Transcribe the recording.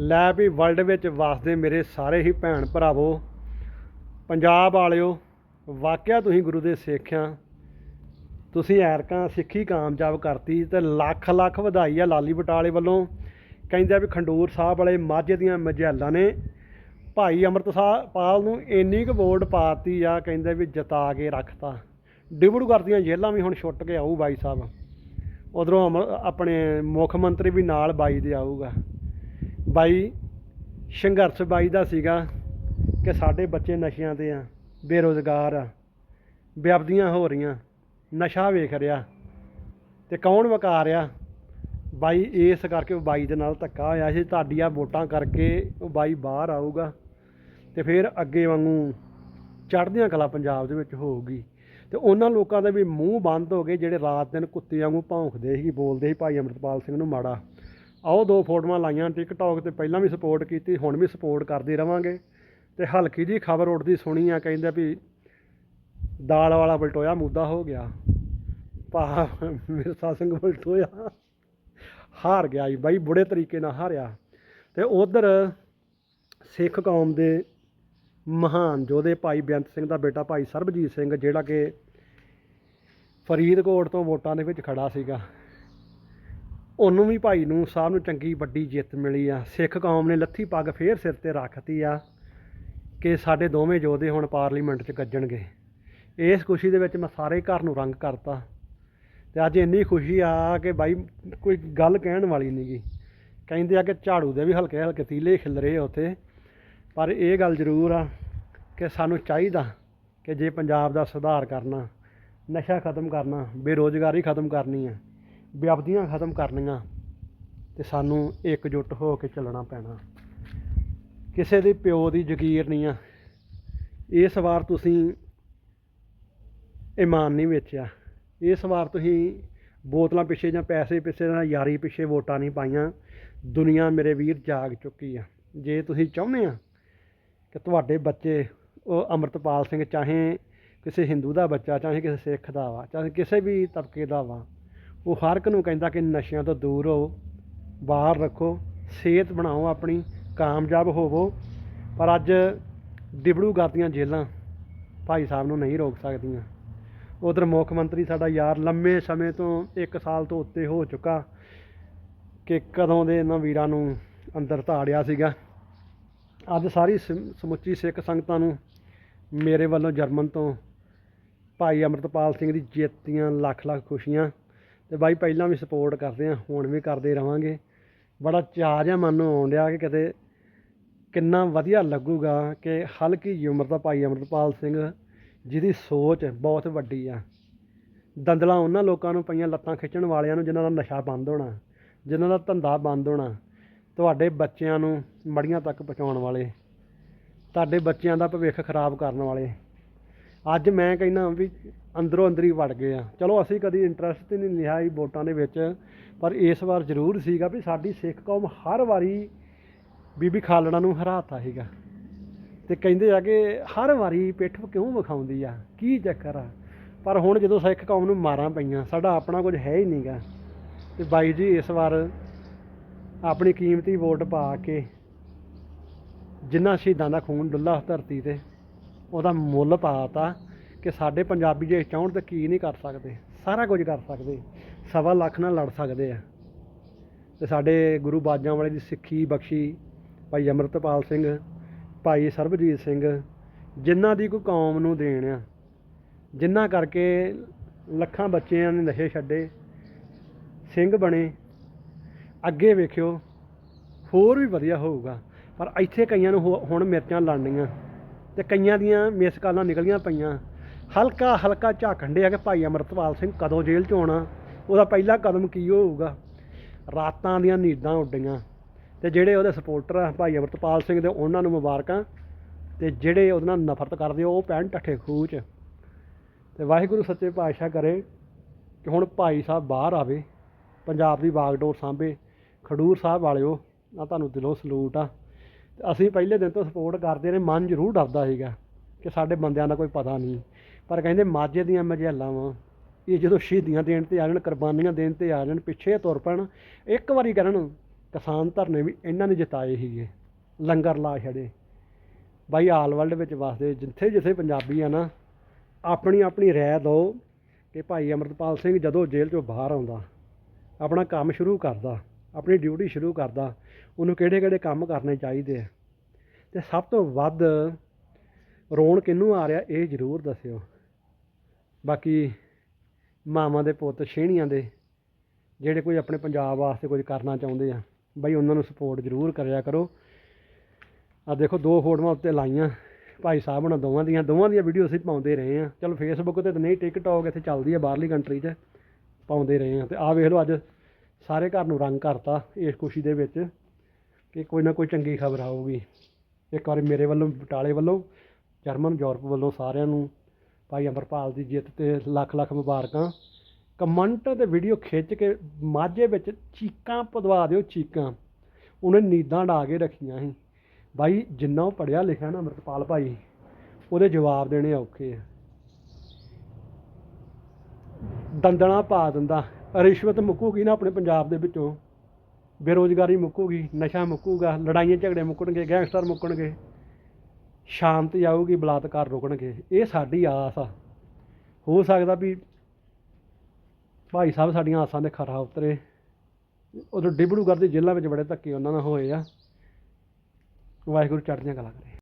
ਲੈ ਵੀ ਵਰਲਡ ਵਿੱਚ ਵਸਦੇ ਮੇਰੇ ਸਾਰੇ ਹੀ ਭੈਣ ਭਰਾਵੋ। ਪੰਜਾਬ ਵਾਲਿਓ, ਵਾਕਿਆ ਤੁਸੀਂ ਗੁਰੂ ਦੇ ਸਿੱਖ ਆ ਤੁਸੀਂ ਐਰਕਾਂ ਸਿੱਖੀ ਕਾਮਯਾਬ ਕਰਤੀ ਤੇ ਲੱਖ ਲੱਖ ਵਧਾਈ ਆ ਲਾਲੀ ਬਟਾਲੇ ਵੱਲੋਂ। ਕਹਿੰਦੇ ਵੀ ਖੰਡੂਰ ਸਾਹਿਬ ਵਾਲੇ ਮਾਝੇ ਦੀਆਂ ਮਜ਼ੈਲਾਂ ਨੇ। ਭਾਈ ਅੰਮ੍ਰਿਤਸਰ ਪਾਲ ਨੂੰ ਇੰਨੀ ਕੁ ਵੋਟ ਪਾਤੀ ਆ, ਕਹਿੰਦੇ ਵੀ ਜਤਾ ਕੇ ਰੱਖਤਾ। ਡਿਬੜੂਗੜ੍ਹ ਦੀਆਂ ਜੇਲ੍ਹਾਂ ਵੀ ਹੁਣ ਛੁੱਟ ਕੇ ਆਊ ਬਾਈ ਸਾਹਿਬ। ਉਧਰੋਂ ਆਪਣੇ ਮੁੱਖ ਮੰਤਰੀ ਵੀ ਨਾਲ ਬਾਈ ਦੇ ਆਊਗਾ। ਬਾਈ ਸੰਘਰਸ਼ ਬਾਈ ਦਾ ਸੀਗਾ ਕਿ ਸਾਡੇ ਬੱਚੇ ਨਸ਼ਿਆਂ ਤੇ ਆ, ਬੇਰੋਜ਼ਗਾਰ ਆ ਵਿਅਬਦੀਆਂ ਹੋ ਰਹੀਆਂ, ਨਸ਼ਾ ਵੇਖ ਰਿਹਾ ਤੇ ਕੌਣ ਵਕਾ ਰਿਹਾ ਬਾਈ ਇਸ ਕਰਕੇ ਉਹ ਬਾਈ ਦੇ ਨਾਲ ਧੱਕਾ ਹੋਇਆ ਸੀ, ਤੁਹਾਡੀਆਂ ਵੋਟਾਂ ਕਰਕੇ ਉਹ ਬਾਈ ਬਾਹਰ ਆਊਗਾ ਤੇ ਫਿਰ ਅੱਗੇ ਵਾਂਗੂ ਚੜ੍ਹਦੀਆਂ ਕਲਾ ਪੰਜਾਬ ਦੇ ਵਿੱਚ ਹੋਊਗੀ ਤੇ ਉਹਨਾਂ ਲੋਕਾਂ ਦੇ ਵੀ ਮੂੰਹ ਬੰਦ ਹੋ ਗਏ ਜਿਹੜੇ ਰਾਤ ਦਿਨ ਕੁੱਤੇ ਵਾਂਗੂ ਭੌਂਕਦੇ ਸੀ, ਬੋਲਦੇ ਸੀ ਭਾਈ ਅਮਰਤਪਾਲ ਸਿੰਘ ਨੂੰ ਮਾੜਾ। ਆਓ ਦੋ ਫੋਟੋਆਂ ਲਾਈਆਂ ਟਿਕਟੌਕ ਤੇ ਪਹਿਲਾਂ ਵੀ ਸਪੋਰਟ ਕੀਤੀ, ਹੁਣ ਵੀ ਸਪੋਰਟ ਕਰਦੇ ਰਵਾਂਗੇ। ਤੇ ਹਲਕੀ ਜੀ ਖਬਰ ਉੱਠਦੀ ਸੁਣੀ ਆ, ਕਹਿੰਦੇ ਵੀ ਦਾਲ ਵਾਲਾ ਬਲਟੋਇਆ ਮੁੱਦਾ ਹੋ ਗਿਆ। ਭਾ ਮਿਰਸਾ ਸਿੰਘ ਬਲਟੋਇਆ ਹਾਰ ਗਿਆ ਜੀ, ਬਾਈ ਬੁੜੇ ਤਰੀਕੇ ਨਾਲ ਹਾਰਿਆ। ਤੇ ਉਧਰ ਸਿੱਖ ਕੌਮ ਦੇ ਮਹਾਨ ਯੋਧੇ ਭਾਈ ਬੇਅੰਤ ਸਿੰਘ ਦਾ ਬੇਟਾ ਭਾਈ ਸਰਬਜੀਤ ਸਿੰਘ, ਜਿਹੜਾ ਕਿ ਫਰੀਦਕੋਟ ਤੋਂ ਵੋਟਾਂ ਦੇ ਵਿੱਚ ਖੜਾ ਸੀਗਾ। ਉਹਨੂੰ ਵੀ ਭਾਈ ਨੂੰ ਸਾਹਿਬ ਨੂੰ ਚੰਗੀ ਵੱਡੀ ਜਿੱਤ ਮਿਲੀ ਆ। ਸਿੱਖ ਕੌਮ ਨੇ ਲੱਥੀ ਪੱਗ ਫੇਰ ਸਿਰ ਤੇ ਰੱਖਤੀ ਆ ਕਿ ਸਾਡੇ ਦੋਵੇਂ ਯੋਧੇ ਹੁਣ ਪਾਰਲੀਮੈਂਟ 'ਚ ਗੱਜਣਗੇ। ਇਸ ਖੁਸ਼ੀ ਦੇ ਵਿੱਚ ਮੈਂ ਸਾਰੇ ਘਰ ਨੂੰ ਰੰਗ ਕਰਤਾ ਤੇ ਅੱਜ ਇੰਨੀ ਖੁਸ਼ੀ ਆ ਕਿ ਬਾਈ ਕੋਈ ਗੱਲ ਕਹਿਣ ਵਾਲੀ ਨਹੀਂ ਗੀ। ਕਹਿੰਦੇ ਆ ਕਿ ਝਾੜੂ ਦੇ ਵੀ ਹਲਕੇ ਹਲਕੇ ਤੀਲੇ ਖਿਲ ਰਹੇ ਆ ਉੱਥੇ। ਪਰ ਇਹ ਗੱਲ ਜ਼ਰੂਰ ਆ ਕਿ ਸਾਨੂੰ ਚਾਹੀਦਾ ਕਿ ਜੇ ਪੰਜਾਬ ਦਾ ਸੁਧਾਰ ਕਰਨਾ, ਨਸ਼ਾ ਖਤਮ ਕਰਨਾ, ਬੇਰੋਜ਼ਗਾਰੀ ਖਤਮ ਕਰਨੀ ਆ ਵਿਅਬਦੀਆਂ ਖਤਮ ਕਰਨੀਆਂ ਤੇ ਸਾਨੂੰ ਇਕਜੁੱਟ ਹੋ ਕੇ ਚੱਲਣਾ ਪੈਣਾ। ਕਿਸੇ ਦੇ ਪਿਓ ਦੀ ਜ਼ਗੀਰ ਨਹੀਂ ਆ। ਇਸ ਵਾਰ ਤੁਸੀਂ ਇਮਾਨ ਨਹੀਂ ਵੇਚਿਆ। ਇਸ ਵਾਰ ਤੁਸੀਂ ਬੋਤਲਾਂ ਪਿੱਛੇ ਜਾਂ ਪੈਸੇ ਪਿੱਛੇ ਜਾਂ ਯਾਰੀ ਪਿੱਛੇ ਵੋਟਾਂ ਨਹੀਂ ਪਾਈਆਂ। ਦੁਨੀਆ ਮੇਰੇ ਵੀਰ ਜਾਗ ਚੁੱਕੀ ਆ। ਜੇ ਤੁਸੀਂ ਚਾਹੁੰਦੇ ਆ ਕਿ ਤੁਹਾਡੇ ਬੱਚੇ, ਉਹ ਅੰਮ੍ਰਿਤਪਾਲ ਸਿੰਘ ਚਾਹੇ ਕਿਸੇ ਹਿੰਦੂ ਦਾ ਬੱਚਾ, ਚਾਹੇ ਕਿਸੇ ਸਿੱਖ ਦਾ ਵਾ, ਚਾਹੇ ਕਿਸੇ ਵੀ ਤਬਕੇ ਦਾ ਵਾ ਉਹ ਹਰ ਇੱਕ ਨੂੰ ਕਹਿੰਦਾ ਕਿ ਨਸ਼ਿਆਂ ਤੋਂ ਦੂਰ ਰਹੋ, ਬਾਹਰ ਰੱਖੋ, ਸਿਹਤ ਬਣਾਓ ਆਪਣੀ, ਕਾਮਯਾਬ ਹੋਵੋ। ਪਰ ਅੱਜ ਡਿਬੜੂਗੜ੍ਹ ਦੀਆਂ ਜੇਲ੍ਹਾਂ ਭਾਈ ਸਾਹਿਬ ਨੂੰ ਨਹੀਂ ਰੋਕ ਸਕਦੀਆਂ। ਉਧਰ ਮੁੱਖ ਮੰਤਰੀ ਸਾਡਾ ਯਾਰ ਲੰਮੇ ਸਮੇਂ ਤੋਂ 1 ਸਾਲ ਤੋਂ ਉੱਤੇ ਹੋ ਚੁੱਕਾ ਕਿ ਕਦੋਂ ਦੇ ਇਹਨਾਂ ਵੀਰਾਂ ਨੂੰ ਅੰਦਰ ਧਾੜਿਆ ਸੀਗਾ। ਅੱਜ ਸਾਰੀ ਸਮੁੱਚੀ ਸਿੱਖ ਸੰਗਤਾਂ ਨੂੰ ਮੇਰੇ ਵੱਲੋਂ ਜਰਮਨ ਤੋਂ ਭਾਈ ਅਮਰਤਪਾਲ ਸਿੰਘ ਦੀ ਜਿੱਤ ਦੀਆਂ ਲੱਖ ਲੱਖ ਖੁਸ਼ੀਆਂ ਤੇ ਬਾਈ ਪਹਿਲਾਂ ਵੀ ਸਪੋਰਟ ਕਰਦੇ ਆ, ਹੁਣ ਵੀ ਕਰਦੇ ਰਵਾਂਗੇ। ਬੜਾ ਚਾਅ ਜਿਹਾ ਮਨ ਨੂੰ ਆਉਣ ਡਿਆ ਕਿ ਕਿਤੇ ਕਿੰਨਾ ਵਧੀਆ ਲੱਗੂਗਾ ਕਿ ਹਲਕੀ ਜਿਹੀ ਉਮਰ ਦਾ ਭਾਈ ਅਮਰਤਪਾਲ ਸਿੰਘ, ਜਿਹਦੀ ਸੋਚ ਬਹੁਤ ਵੱਡੀ ਆ। ਦੰਦਲਾਂ ਉਹਨਾਂ ਲੋਕਾਂ ਨੂੰ ਪਈਆਂ ਲੱਤਾਂ ਖਿੱਚਣ ਵਾਲਿਆਂ ਨੂੰ ਜਿਨ੍ਹਾਂ ਦਾ ਨਸ਼ਾ ਬੰਦ ਹੋਣਾ, ਜਿਨ੍ਹਾਂ ਦਾ ਧੰਦਾ ਬੰਦ ਹੋਣਾ, ਤੁਹਾਡੇ ਬੱਚਿਆਂ ਨੂੰ ਮੜੀਆਂ ਤੱਕ ਪਹੁੰਚਾਉਣ ਵਾਲੇ, ਤੁਹਾਡੇ ਬੱਚਿਆਂ ਦਾ ਭਵਿੱਖ ਖਰਾਬ ਕਰਨ ਵਾਲੇ। ਅੱਜ ਮੈਂ ਕਹਿੰਦਾ ਵੀ ਅੰਦਰੋਂ ਅੰਦਰ ਹੀ ਵੜ ਗਏ ਆ। ਚਲੋ, ਅਸੀਂ ਕਦੀ ਇੰਟਰਸਟ ਨਹੀਂ ਲਿਆ ਇਹ ਵੋਟਾਂ ਦੇ ਵਿੱਚ, ਪਰ ਇਸ ਵਾਰ ਜ਼ਰੂਰ ਸੀਗਾ ਵੀ ਸਾਡੀ ਸਿੱਖ ਕੌਮ ਹਰ ਵਾਰੀ ਬੀਬੀ ਖਾਲੜਾ ਨੂੰ ਹਰਾਤਾ ਸੀਗਾ। ਤੇ ਕਹਿੰਦੇ ਆ ਕਿ ਹਰ ਵਾਰੀ ਪਿੱਠ ਕਿਉਂ ਵਿਖਾਉਂਦੀ ਆ? ਕੀ ਚੱਕਰ ਆ? ਪਰ ਹੁਣ ਜਦੋਂ ਸਿੱਖ ਕੌਮ ਨੂੰ ਮਾਰਾਂ ਪਈਆਂ, ਸਾਡਾ ਆਪਣਾ ਕੁਝ ਹੈ ਹੀ ਨਹੀਂਗਾ। ਤੇ ਬਾਈ ਜੀ, ਇਸ ਵਾਰ ਆਪਣੀ ਕੀਮਤੀ ਵੋਟ ਪਾ ਕੇ ਜਿਨ੍ਹਾਂ ਸ਼ਹੀਦਾਂ ਦਾ ਖੂਨ ਡੁੱਲਾ ਧਰਤੀ ਤੇ, ਉਹਦਾ ਮੁੱਲ ਪਾਤਾ ਕਿ ਸਾਡੇ ਪੰਜਾਬੀ ਜੇ ਚਾਹੁਣ ਤਾਂ ਕੀ ਨਹੀਂ ਕਰ ਸਕਦੇ? ਸਾਰਾ ਕੁਝ ਕਰ ਸਕਦੇ। ਸਵਾ ਲੱਖ ਨਾਲ ਲੜ ਸਕਦੇ ਆ। ਤੇ ਸਾਡੇ ਗੁਰੂ ਬਾਜਾਂ ਵਾਲੇ ਦੀ ਸਿੱਖੀ, ਬਖਸ਼ੀ ਭਾਈ ਅਮਰਤਪਾਲ ਸਿੰਘ, ਭਾਈ ਸਰਬਜੀਤ ਸਿੰਘ, ਜਿਨ੍ਹਾਂ ਦੀ ਕੋਈ ਕੌਮ ਨੂੰ ਦੇਣ ਆ, ਜਿਨ੍ਹਾਂ ਕਰਕੇ ਲੱਖਾਂ ਬੱਚਿਆਂ ਨੇ ਨਸ਼ੇ ਛੱਡੇ, ਸਿੰਘ ਬਣੇ। ਅੱਗੇ ਵੇਖਿਓ, ਹੋਰ ਵੀ ਵਧੀਆ ਹੋਊਗਾ। ਪਰ ਇੱਥੇ ਕਈਆਂ ਨੂੰ ਹੋ- ਹੁਣ ਮਿਰਚਾਂ ਲੜਨੀਆਂ। ਤੇ ਕਈਆਂ ਦੀਆਂ ਮਿਸ ਕਾਲਾਂ ਨਿਕਲੀਆਂ ਪਈਆਂ। ਹਲਕਾ ਹਲਕਾ ਝਾਕਣ ਡਿਆ ਕਿ ਭਾਈ ਅਮਰਤਪਾਲ ਸਿੰਘ ਕਦੋਂ ਜੇਲ੍ਹ 'ਚ ਆਉਣਾ? ਉਹਦਾ ਪਹਿਲਾ ਕਦਮ ਕੀ ਹੋਊਗਾ? ਰਾਤਾਂ ਦੀਆਂ ਨੀਂਦਾਂ ਉੱਡੀਆਂ ਤੇ ਜਿਹੜੇ ਉਹਦੇ ਸਪੋਰਟਰ ਆ ਭਾਈ ਅਮਰਤਪਾਲ ਸਿੰਘ ਦੇ ਉਹਨਾਂ ਨੂੰ ਮੁਬਾਰਕਾਂ ਤੇ ਜਿਹੜੇ ਉਹਦੇ ਨਾਲ ਨਫ਼ਰਤ ਕਰਦੇ ਉਹ ਪੈਣ ਟੱਠੇ ਖੂਹ 'ਚ। ਤੇ ਵਾਹਿਗੁਰੂ ਸੱਚੇ ਪਾਤਸ਼ਾਹ ਕਰੇ ਕਿ ਹੁਣ ਭਾਈ ਸਾਹਿਬ ਬਾਹਰ ਆਵੇ, ਪੰਜਾਬ ਦੀ ਬਾਗਡੋਰ ਸਾਂਭੇ, ਖਡੂਰ ਸਾਹਿਬ ਵਾਲਿਓ ਆ ਤੁਹਾਨੂੰ ਦਿਲੋਂ ਸਲੂਟ ਆ। ਤੇ ਅਸੀਂ ਪਹਿਲੇ ਦਿਨ ਤੋਂ ਸਪੋਰਟ ਕਰਦੇ ਨੇ ਮਨ ਜ਼ਰੂਰ ਡਰਦਾ ਸੀਗਾ ਕਿ ਸਾਡੇ ਬੰਦਿਆਂ ਦਾ ਕੋਈ ਪਤਾ ਨਹੀਂ। ਪਰ ਕਹਿੰਦੇ ਮਾਝੇ ਦੀਆਂ ਮਝੈਲਾਂ ਵਾਂ ਇਹ ਜਦੋਂ ਸ਼ਹੀਦੀਆਂ ਦੇਣ ਤੇ ਆ ਜਾਣ, ਕੁਰਬਾਨੀਆਂ ਦੇਣ ਤੇ ਆ ਜਾਣ, ਪਿੱਛੇ ਤੁਰ ਪੈਣ, ਇੱਕ ਵਾਰੀ ਕਰਨ ਕਿਸਾਨ ਧਰਨੇ ਵੀ ਇਹਨਾਂ ਨੇ ਜਿਤਾਏ ਸੀਗੇ, ਲੰਗਰ ਲਾ ਛੜੇ। ਬਾਈ ਆਲ ਵਰਲਡ ਵਿੱਚ ਵਸਦੇ ਜਿੱਥੇ ਜਿੱਥੇ ਪੰਜਾਬੀ ਆ ਨਾ, ਆਪਣੀ ਆਪਣੀ ਰਾਏ ਦਿਓ ਕਿ ਭਾਈ ਅਮਰਤਪਾਲ ਸਿੰਘ ਜਦੋਂ ਜੇਲ੍ਹ ਚੋਂ ਬਾਹਰ ਆਉਂਦਾ, ਆਪਣਾ ਕੰਮ ਸ਼ੁਰੂ ਕਰਦਾ, ਆਪਣੀ ਡਿਊਟੀ ਸ਼ੁਰੂ ਕਰਦਾ, ਉਹਨੂੰ ਕਿਹੜੇ ਕਿਹੜੇ ਕੰਮ ਕਰਨੇ ਚਾਹੀਦੇ ਆ। ਤੇ ਸਭ ਤੋਂ ਵੱਧ ਰੋਣ ਕਿਹਨੂੰ ਆ ਰਿਹਾ, ਇਹ ਜ਼ਰੂਰ ਦੱਸਿਓ। ਬਾਕੀ ਮਾਵਾਂ ਦੇ ਪੁੱਤ ਛੇਣੀਆਂ ਦੇ, ਜਿਹੜੇ ਕੋਈ ਆਪਣੇ ਪੰਜਾਬ ਵਾਸਤੇ ਕੁਝ ਕਰਨਾ ਚਾਹੁੰਦੇ ਆ, ਬਈ ਉਹਨਾਂ ਨੂੰ ਸਪੋਰਟ ਜ਼ਰੂਰ ਕਰਿਆ ਕਰੋ। ਆ ਦੇਖੋ, ਦੋ ਫੋਟੋਆਂ ਉੱਤੇ ਲਾਈਆਂ ਭਾਈ ਸਾਹਿਬ ਨਾਲ ਦੋਵਾਂ ਦੀਆਂ। ਦੋਵਾਂ ਦੀਆਂ ਵੀਡੀਓ ਅਸੀਂ ਪਾਉਂਦੇ ਰਹੇ ਆ। ਚਲੋ ਫੇਸਬੁੱਕ ਤੇ ਤਾਂ ਨਹੀਂ ਟਿਕਟੌਕ ਇੱਥੇ ਚੱਲਦੀ ਆ ਬਾਹਰਲੀ ਕੰਟਰੀ 'ਚ, ਪਾਉਂਦੇ ਰਹੇ ਆ। ਤੇ ਆ ਵੇਖ ਲਓ ਅੱਜ ਸਾਰੇ ਘਰ ਨੂੰ ਰੰਗ ਕਰਤਾ ਇਸ ਖੁਸ਼ੀ ਦੇ ਵਿੱਚ ਕਿ ਕੋਈ ਨਾ ਕੋਈ ਚੰਗੀ ਖਬਰ ਆਊਗੀ। ਇੱਕ ਵਾਰੀ ਮੇਰੇ ਵੱਲੋਂ, ਬਟਾਲੇ ਵੱਲੋਂ, ਜਰਮਨ, ਯੂਰਪ ਵੱਲੋਂ ਸਾਰਿਆਂ ਨੂੰ ਭਾਈ ਅਮਰਪਾਲ ਦੀ ਜਿੱਤ ਤੇ ਲੱਖ ਲੱਖ ਮੁਬਾਰਕਾਂ। ਕਮੈਂਟ ਤੇ ਵੀਡੀਓ ਖਿੱਚ ਕੇ ਮਾਝੇ ਵਿੱਚ ਚੀਕਾਂ ਪਦਵਾ ਦਿਓ ਚੀਕਾਂ। ਉਹਨੇ ਨੀਦਾਂ ਢਾ ਕੇ ਰੱਖੀਆਂ ਸੀ। ਬਾਈ, ਜਿੰਨਾ ਉਹ ਪੜਿਆ ਲਿਖਿਆ ਨਾ ਅਮਰਪਾਲ ਭਾਈ, ਉਹਦੇ ਜਵਾਬ ਦੇਣੇ ਔਖੇ ਆ। ਦੰਦਣਾ ਪਾ ਦਿੰਦਾ। ਰਿਸ਼ਵਤ ਮੁੱਕੂਗੀ ਨਾ ਆਪਣੇ ਪੰਜਾਬ ਦੇ ਵਿੱਚੋਂ। ਬੇਰੋਜ਼ਗਾਰੀ ਮੁੱਕੂਗੀ, ਨਸ਼ਾ ਮੁੱਕੂਗਾ, ਲੜਾਈਆਂ ਝਗੜੇ ਮੁੱਕਣਗੇ, ਗੈਂਗਸਟਰ ਮੁੱਕਣਗੇ। ਸ਼ਾਂਤੀ ਆਊਗੀ ਬਲਾਤਕਾਰ ਰੁਕਣਗੇ। ਇਹ ਸਾਡੀ ਆਸ ਆ। ਹੋ ਸਕਦਾ ਵੀ ਭਾਈ ਸਾਹਿਬ ਸਾਡੀਆਂ ਆਸਾਂ ਦੇ ਖਰਾ ਉਤਰੇ। ਉਦੋਂ ਡਿਬੜੂਗੜ੍ਹ ਦੀ ਜੇਲ੍ਹਾਂ ਵਿੱਚ ਬੜੇ ਧੱਕੇ ਉਹਨਾਂ ਨਾਲ ਹੋਏ ਆ। ਵਾਹਿਗੁਰੂ ਚੜ੍ਹਦੀਆਂ ਕਲਾ ਕਰੇ।